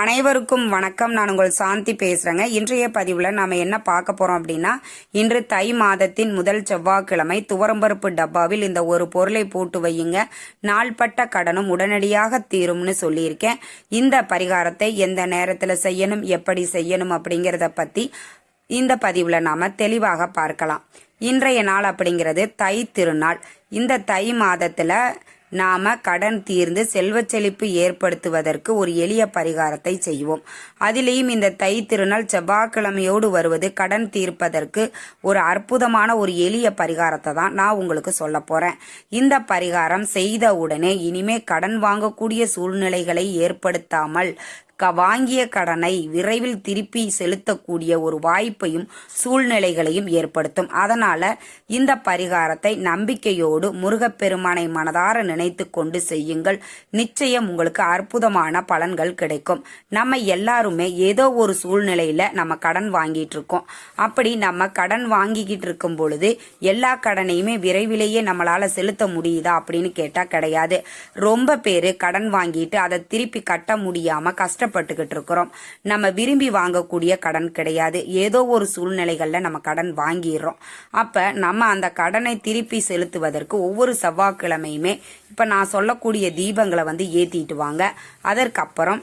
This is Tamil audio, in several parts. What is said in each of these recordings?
அனைவருக்கும் வணக்கம். நான் உங்கள் சாந்தி பேசுகிறேங்க இன்றைய பதிவில் நாம் என்ன பார்க்க போகிறோம் அப்படின்னா இன்று தை மாதத்தின் முதல் செவ்வாய்க்கிழமை துவரம்பருப்பு டப்பாவில் இந்த ஒரு பொருளை போட்டு வையுங்க. நாள்பட்ட கடனும் உடனடியாக தீரும்னு சொல்லியிருக்கேன். இந்த பரிகாரத்தை எந்த நேரத்தில் செய்யணும் எப்படி செய்யணும் அப்படிங்கிறத பற்றி இந்த பதிவில் நாம் தெளிவாக பார்க்கலாம். இன்றைய நாள் அப்படிங்கிறது தை திருநாள். இந்த தை மாதத்தில் நாம கடன் தீர்ந்து செல்வச் செழிப்பு ஏற்படுத்துவதற்கு ஒரு எளிய பரிகாரத்தை செய்வோம். அதிலேயும் இந்த தை திருநாள் செவ்வாய்க்கிழமையோடு வருவது கடன் தீர்ப்பதற்கு ஒரு அற்புதமான ஒரு எளிய பரிகாரத்தை தான் நான் உங்களுக்கு சொல்ல போறேன். இந்த பரிகாரம் செய்த உடனே இனிமே கடன் வாங்கக்கூடிய சூழ்நிலைகளை ஏற்படுத்தாமல் க வாங்கிய கடனை விரைவில் திருப்பி செலுத்தக்கூடிய ஒரு வாய்ப்பையும் சூழ்நிலைகளையும் ஏற்படுத்தும். அதனால இந்த பரிகாரத்தை நம்பிக்கையோடு முருகப்பெருமானை மனதார நினைத்து கொண்டு செய்யுங்கள். நிச்சயம் உங்களுக்கு அற்புதமான பலன்கள் கிடைக்கும். நம்ம எல்லாருமே ஏதோ ஒரு சூழ்நிலையில நம்ம கடன் வாங்கிட்டு இருக்கோம் அப்படி நம்ம கடன் வாங்கிக்கிட்டு இருக்கும் பொழுது எல்லா கடனையுமே விரைவிலேயே நம்மளால செலுத்த முடியுதா அப்படின்னு கேட்டா கிடையாது. ரொம்ப பேரு கடன் வாங்கிட்டு அதை திருப்பி கட்ட முடியாம கஷ்ட கஷ்டப்பட்டுக்கிட்டு இருக்கிறோம். நம்ம விரும்பி வாங்கக்கூடிய கடன் கிடையாது. ஏதோ ஒரு சூழ்நிலைகளில் நம்ம கடன் வாங்கிடுறோம். அப்போ நம்ம அந்த கடனை திருப்பி செலுத்துவதற்கு ஒவ்வொரு செவ்வாய்க்கிழமையுமே இப்போ நான் சொல்லக்கூடிய தீபங்களை வந்து ஏற்றிட்டு வாங்க. அதற்கப்புறம்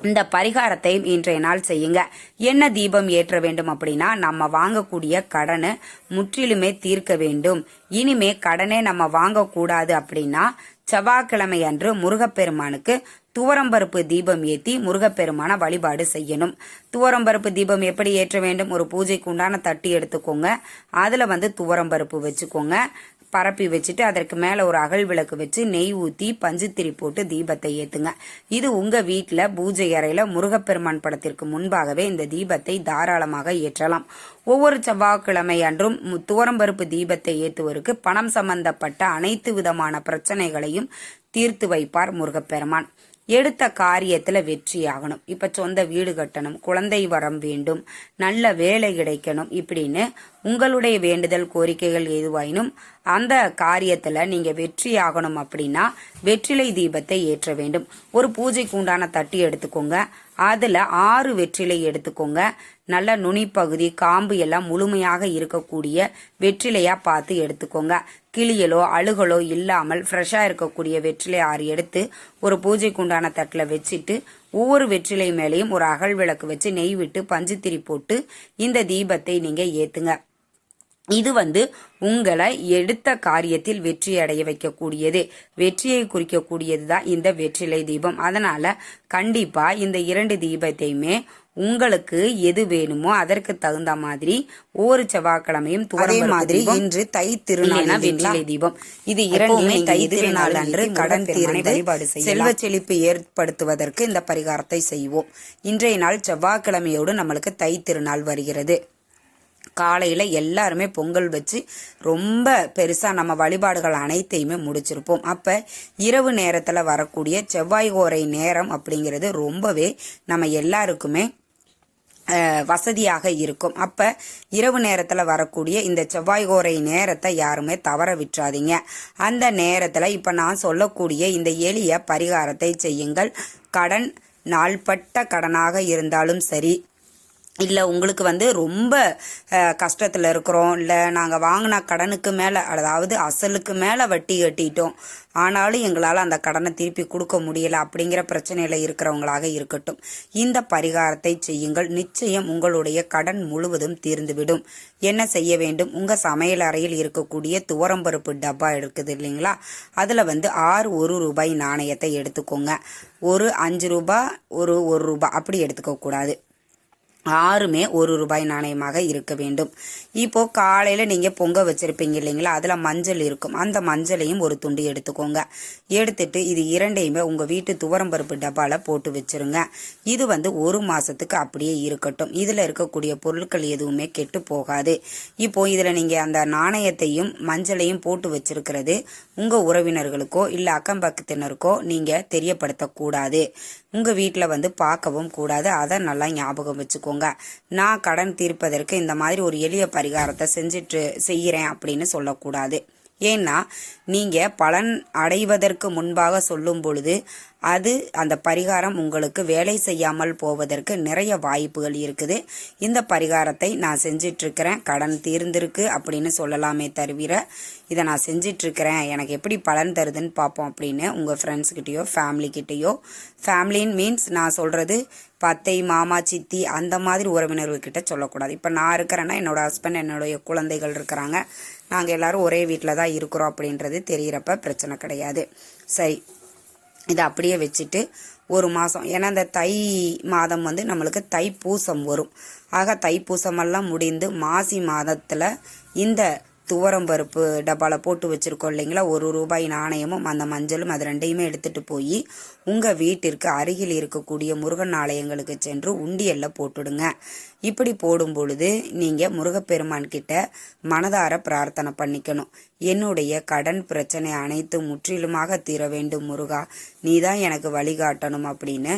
இந்த பரிகாரத்தையும் இன்றைய நாள் செய்யுங்க. என்ன தீபம் ஏற்ற வேண்டும் அப்படின்னா நம்ம வாங்கக்கூடிய கடனை முற்றிலுமே தீர்க்க வேண்டும். இனிமே கடனே நம்ம வாங்கக்கூடாது அப்படின்னா செவ்வாய்க்கிழமை அன்று முருகப்பெருமானுக்கு துவரம்பருப்பு தீபம் ஏற்றி முருகப்பெருமான வழிபாடு செய்யணும். துவரம்பருப்பு தீபம் எப்படி ஏற்ற வேண்டும்? ஒரு பூஜைக்கு உண்டான தட்டி எடுத்துக்கோங்க. அதில் வந்து துவரம்பருப்பு வச்சுக்கோங்க. பரப்பி வச்சுட்டு அதற்கு மேலே ஒரு அகல் விளக்கு வச்சு நெய் ஊற்றி பஞ்சுத்திரி போட்டு தீபத்தை ஏற்றுங்க இது உங்கள் வீட்டில் பூஜை அறையில் முருகப்பெருமான் படத்திற்கு முன்பாகவே இந்த தீபத்தை தாராளமாக ஏற்றலாம். ஒவ்வொரு செவ்வாய்க்கிழமை அன்றும் துவரம்பருப்பு தீபத்தை ஏற்றுவருக்கு பணம் சம்பந்தப்பட்ட அனைத்து விதமான பிரச்சனைகளையும் தீர்த்து வைப்பார் முருகப்பெருமான். எடுத்த காரியத்துல வெற்றி ஆகணும் இப்ப சொந்த வீடு கட்டணும் குழந்தை வரம் வேண்டும் நல்ல வேலை கிடைக்கணும் இப்படின்னு உங்களுடைய வேண்டுதல் கோரிக்கைகள் எதுவாயினும் அந்த காரியத்துல நீங்க வெற்றி ஆகணும் அப்படின்னா வெற்றிலை தீபத்தை ஏற்ற வேண்டும். ஒரு பூஜைக்கு உண்டான தட்டி எடுத்துக்கோங்க. அதுல ஆறு வெற்றிலை எடுத்துக்கோங்க. நல்ல நுனிப்பகுதி காம்பு எல்லாம் முழுமையாக இருக்கக்கூடிய வெற்றிலையா பார்த்து எடுத்துக்கோங்க. கிளியலோ அழுகலோ இல்லாமல் ஃப்ரெஷ்ஷாக இருக்கக்கூடிய வெற்றிலை ஆறு எடுத்து ஒரு பூஜைக்கு உண்டான தட்டில் வச்சுட்டு ஒவ்வொரு வெற்றிலை மேலேயும் ஒரு அகல் விளக்கு வச்சு நெய் விட்டு பஞ்சுத்திரி போட்டு இந்த தீபத்தை நீங்கள் ஏற்றுங்க இது வந்து உங்களை எடுத்த காரியத்தில் வெற்றி அடைய வைக்கக்கூடியது. வெற்றியை குறிக்கக்கூடியது தான் இந்த வெற்றிலை தீபம். அதனால கண்டிப்பா இந்த இரண்டு தீபத்தையுமே உங்களுக்கு எது வேணுமோ அதற்கு தகுந்த மாதிரி ஒவ்வொரு செவ்வாய்க்கிழமையும் அதே மாதிரி இன்று தை திருநாள் வெற்றிலை தீபம். இது இரண்டுமே தை திருநாள் அன்று கடன் தீர்ந்து வழிபாடு செல்வ செழிப்பு ஏற்படுத்துவதற்கு இந்த பரிகாரத்தை செய்வோம். இன்றைய நாள் செவ்வாய்க்கிழமையோடு நம்மளுக்கு தை திருநாள் வருகிறது. காலையில் எல்லாருமே பொங்கல் வச்சு ரொம்ப பெருசாக நம்ம வழிபாடுகள் அனைத்தையுமே முடிச்சிருப்போம். அப்போ இரவு நேரத்தில் வரக்கூடிய செவ்வாய் கோரை நேரம் அப்படிங்கிறது ரொம்பவே நம்ம எல்லாருக்குமே வசதியாக இருக்கும். அப்போ இரவு நேரத்தில் வரக்கூடிய இந்த செவ்வாய் கோரை நேரத்தை யாருமே தவற விட்டுறாதீங்க. அந்த நேரத்தில் இப்போ நான் சொல்லக்கூடிய இந்த எளிய பரிகாரத்தை செய்யுங்கள். கடன் நாள்பட்ட கடனாக இருந்தாலும் சரி இல்லை உங்களுக்கு வந்து ரொம்ப கஷ்டத்தில் இருக்கிறோம். இல்லை நாங்கள் வாங்கின கடனுக்கு மேலே அதாவது அசலுக்கு மேலே வட்டி கட்டிட்டோம். ஆனாலும் எங்களால் அந்த கடனை திருப்பி கொடுக்க முடியலை அப்படிங்கிற பிரச்சனையில் இருக்கிறவங்களாக இருக்கட்டும். இந்த பரிகாரத்தை செய்யுங்கள். நிச்சயம் உங்களுடைய கடன் முழுவதும் தீர்ந்துவிடும். என்ன செய்ய வேண்டும்? உங்கள் சமையல் அறையில் இருக்கக்கூடிய துவரம்பருப்பு டப்பா இருக்குது இல்லைங்களா? அதில் வந்து ஆறு ஒரு ரூபாய் நாணயத்தை எடுத்துக்கோங்க. ஒரு அஞ்சு ரூபாய் ஒரு ஒரு ரூபாய் அப்படி எடுத்துக்கக்கூடாது. ஆறுமே ஒரு ரூபாய் நாணயமாக இருக்க வேண்டும். இப்போ காலையில நீங்க பொங்க வச்சிருப்பீங்க இல்லைங்களா? அதுல மஞ்சள் இருக்கும். அந்த மஞ்சளையும் ஒரு துண்டு எடுத்துக்கோங்க. எடுத்துட்டு இது இரண்டையுமே உங்க வீட்டு துவரம்பருப்பு டப்பால போட்டு வச்சிருங்க. இது வந்து ஒரு மாசத்துக்கு அப்படியே இருக்கட்டும். இதுல இருக்கக்கூடிய பொருட்கள் எதுவுமே கெட்டு போகாது. இப்போ இதுல நீங்க அந்த நாணயத்தையும் மஞ்சளையும் போட்டு வச்சிருக்கிறது உங்க உறவினர்களுக்கோ இல்ல அக்கம் பக்கத்தினருக்கோ நீங்க தெரியப்படுத்தக்கூடாது. உங்க வீட்டில் வந்து பார்க்கவும் கூடாது. அதை நல்லா ஞாபகம் வச்சுக்கோ வச்சுக்கோங்க நான் கடன் தீர்ப்பதற்கு இந்த மாதிரி ஒரு எளிய பரிகாரத்தை செஞ்சுட்டு செய்கிறேன் அப்படின்னு சொல்லக்கூடாது. ஏன்னா நீங்க பலன் அடைவதற்கு முன்பாக சொல்லும் பொழுது அது அந்த பரிகாரம் உங்களுக்கு வேலை செய்யாமல் போவதற்கு நிறைய வாய்ப்புகள் இருக்குது. இந்த பரிகாரத்தை நான் செஞ்சிட்ருக்கிறேன். கடன் தீர்ந்திருக்கு அப்படின்னு சொல்லலாமே தவிர இதை நான் செஞ்சிட்ருக்கிறேன். எனக்கு எப்படி பலன் தருதுன்னு பார்ப்போம் அப்படின்னு உங்கள் ஃப்ரெண்ட்ஸ்கிட்டேயோ ஃபேமிலிக்கிட்டேயோ ஃபேமிலின்னு மீன்ஸ் நான் சொல்கிறது பத்தை மாமா சித்தி அந்த மாதிரி உறவினர்கள்கிட்ட சொல்லக்கூடாது. இப்போ நான் இருக்கிறேன்னா என்னோட ஹஸ்பண்ட் என்னுடைய குழந்தைகள் இருக்கிறாங்க. நாங்கள் எல்லாரும் ஒரே வீட்டில் தான் இருக்கிறோம் அப்படின்றது தெரிகிறப்ப பிரச்சனை கிடையாது. சரி இதை அப்படியே வச்சுட்டு ஒரு மாதம் ஏன்னா இந்த தை மாதம் வந்து நம்மளுக்கு தைப்பூசம் வரும். ஆக தைப்பூசமெல்லாம் முடிந்து மாசி மாதத்தில் இந்த துவரம் பருப்பு டப்பாவில் போட்டு வச்சுருக்கோம் இல்லைங்களா? ஒரு ரூபாய் நாணயமும் அந்த மஞ்சளும் அது ரெண்டையுமே எடுத்துகிட்டு போய் உங்கள் வீட்டிற்கு அருகில் இருக்கக்கூடிய முருகன் ஆலயங்களுக்கு சென்று உண்டியல்ல போட்டுடுங்க. இப்படி போடும் பொழுது நீங்கள் முருகப்பெருமான் கிட்ட மனதார பிரார்த்தனை பண்ணிக்கணும். என்னுடைய கடன் பிரச்சனை அனைத்து முற்றிலுமாக தீர வேண்டும் முருகா. நீ தான் எனக்கு வழிகாட்டணும் அப்படின்னு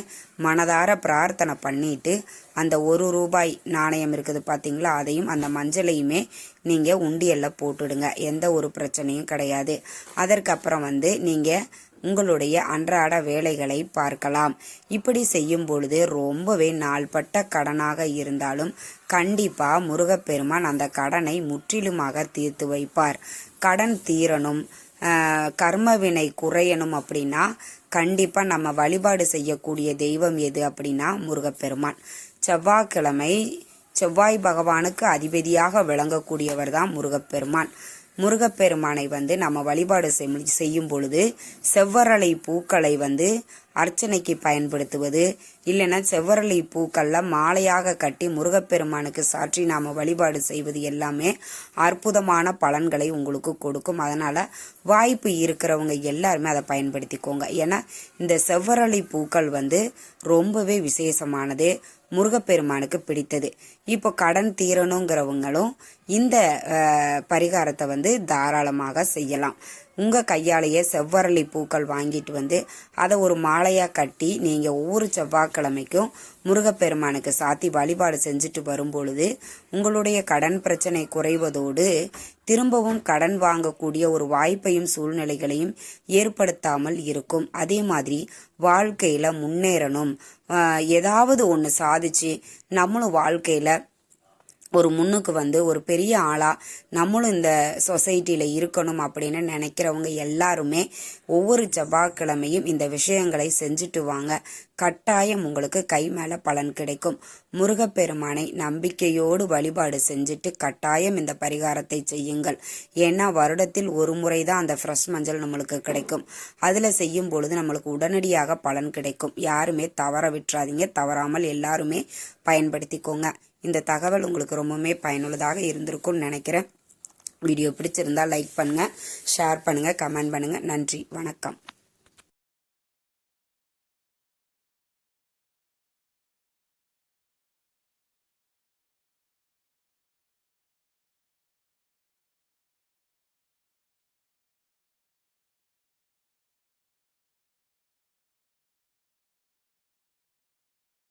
மனதார பிரார்த்தனை பண்ணிட்டு அந்த ஒரு ரூபாய் நாணயம் இருக்குது பார்த்தீங்களா அதையும் அந்த மஞ்சளையுமே நீங்கள் உண்டியல்ல போட்டுடுங்க. எந்த ஒரு பிரச்சனையும் கிடையாது. அதற்கப்புறம் வந்து நீங்கள் உங்களுடைய அன்றாட வேலைகளை பார்க்கலாம். இப்படி செய்யும் பொழுது ரொம்பவே நாள்பட்ட கடனாக இருந்தாலும் கண்டிப்பா முருகப்பெருமான் அந்த கடனை முற்றிலுமாக தீர்த்து வைப்பார். கடன் தீரணும் கர்மவினை குறையணும் அப்படின்னா கண்டிப்பா நம்ம வழிபாடு செய்யக்கூடிய தெய்வம் எது அப்படின்னா முருகப்பெருமான். செவ்வாய்க்கிழமை செவ்வாய் பகவானுக்கு அதிபதியாக விளங்கக்கூடியவர் தான் முருகப்பெருமான். முருகப்பெருமானை வந்து நம்ம வழிபாடு செய்- செய்யும் பொழுது செவ்வரளை பூக்களை வந்து அர்ச்சனைக்கு பயன்படுத்துவது இல்லைன்னா செவ்வரளி பூக்கள்ல மாலையாக கட்டி முருகப்பெருமானுக்கு சாற்றி நாம வழிபாடு செய்வது எல்லாமே அற்புதமான பலன்களை உங்களுக்கு கொடுக்கும். அதனால வாய்ப்பு இருக்கிறவங்க எல்லாருமே அதை பயன்படுத்திக்கோங்க. ஏன்னா இந்த செவ்வரளி பூக்கள் வந்து ரொம்பவே விசேஷமானது முருகப்பெருமானுக்கு பிடித்தது. இப்போ கடன் தீரணுங்கிறவங்களும் இந்த பரிகாரத்தை வந்து தாராளமாக செய்யலாம். உங்கள் கையாலேயே செவ்வரளி பூக்கள் வாங்கிட்டு வந்து அதை ஒரு மாலையாக கட்டி நீங்கள் ஒவ்வொரு செவ்வாய்க்கிழமைக்கும் முருகப்பெருமானுக்கு சாத்தி வழிபாடு செஞ்சுட்டு வரும் பொழுது உங்களுடைய கடன் பிரச்சனை குறைவதோடு திரும்பவும் கடன் வாங்கக்கூடிய ஒரு வாய்ப்பையும் சூழ்நிலைகளையும் ஏற்படுத்தாமல் இருக்கும். அதே மாதிரி வாழ்க்கையில் முன்னேறணும். ஏதாவது ஒன்று சாதிச்சு நம்மளும் வாழ்க்கையில் ஒரு முன்னுக்கு வந்து ஒரு பெரிய ஆளாக நம்மளும் இந்த சொசைட்டியில் இருக்கணும் அப்படின்னு நினைக்கிறவங்க எல்லாருமே ஒவ்வொரு செவ்வாய்க்கிழமையும் இந்த விஷயங்களை செஞ்சுட்டு வாங்க. கட்டாயம் உங்களுக்கு கை மேலே பலன் கிடைக்கும். முருகப்பெருமானை நம்பிக்கையோடு வழிபாடு செஞ்சுட்டு கட்டாயம் இந்த பரிகாரத்தை செய்யுங்கள். ஏன்னா வருடத்தில் ஒரு முறை தான் அந்த ஃப்ரெஷ் மஞ்சள் நம்மளுக்கு கிடைக்கும். அதில் செய்யும் பொழுது நம்மளுக்கு உடனடியாக பலன் கிடைக்கும். யாருமே தவற விட்டுறாதீங்க. தவறாமல் எல்லாருமே பயன்படுத்திக்கோங்க. இந்த தகவல் உங்களுக்கு ரொம்பவுமே பயனுள்ளதாக இருந்திருக்கும்னு நினைக்கிறேன். வீடியோ பிடிச்சிருந்தா லைக் பண்ணுங்க ஷேர் பண்ணுங்க கமெண்ட் பண்ணுங்க. நன்றி வணக்கம்.